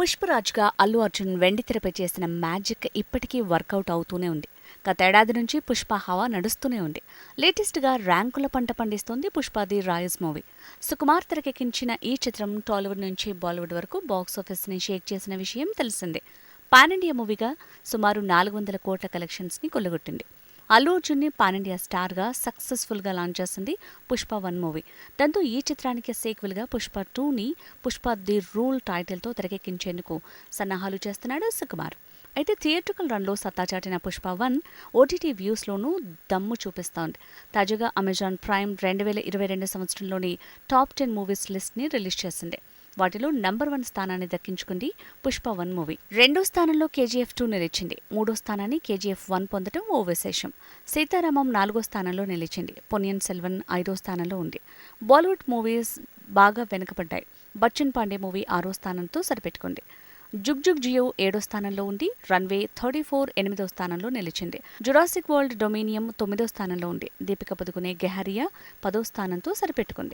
పుష్పరాజ్గా అల్లు అర్జున్ వెండితెరపై చేసిన మ్యాజిక్ ఇప్పటికీ వర్కౌట్ అవుతూనే ఉంది. గతేడాది నుంచి పుష్ప హవా నడుస్తూనే ఉంది. లేటెస్ట్గా ర్యాంకుల పంట పండిస్తోంది పుష్పాది రాయస్ మూవీ. సుకుమార్ తెరకెక్కించిన ఈ చిత్రం టాలీవుడ్ నుంచి బాలీవుడ్ వరకు బాక్సాఫీస్ని షేక్ చేసిన విషయం తెలిసిందే. పాన్ ఇండియా మూవీగా సుమారు నాలుగు వందల కోట్ల కలెక్షన్స్ని కొల్లగొట్టింది. అల్లు అర్జున్ని పాన్ స్టార్గా సక్సెస్ఫుల్గా లాంచ్ చేసింది పుష్ప వన్ మూవీ. దాంతో ఈ చిత్రానికి సీక్వెల్గా పుష్ప టూని పుష్ప ది రూల్ టైటిల్తో తెరకెక్కించేందుకు సన్నాహాలు చేస్తున్నాడు సుకుమార్. అయితే థియేట్రికల్ రన్లో సత్తా చాటిన పుష్ప వన్ ఓటీటీ వ్యూస్లోనూ దమ్ము చూపిస్తోంది. తాజాగా అమెజాన్ ప్రైమ్ రెండు వేల ఇరవై రెండు సంవత్సరంలోని టాప్ టెన్ మూవీస్ లిస్ట్ని రిలీజ్ చేసింది. వాటిలో నంబర్ వన్ స్థానాన్ని దక్కించుకుంది పుష్ప వన్ మూవీ. రెండో స్థానంలో కేజీఎఫ్ టూ నిలిచింది. మూడో స్థానాన్ని కేజీఎఫ్ వన్ పొందడం ఓ విశేషం. సీతారామం నాలుగో స్థానంలో నిలిచింది. పొన్నియన్ సెల్వన్ ఐదో స్థానంలో ఉంది. బాలీవుడ్ మూవీస్ బాగా వెనుకబడ్డాయి. బచ్చన్ పాండే మూవీ ఆరో స్థానంతో సరిపెట్టుకుంది. జుగ్ జుగ్ జియో ఏడో స్థానంలో ఉంది. రన్వే థర్టీ ఫోర్ ఎనిమిదో స్థానంలో నిలిచింది. జురాసిక్ వరల్డ్ డొమినియం తొమ్మిదో స్థానంలో ఉంది. దీపిక పదుకునే గెహారియా పదో స్థానంతో సరిపెట్టుకుంది.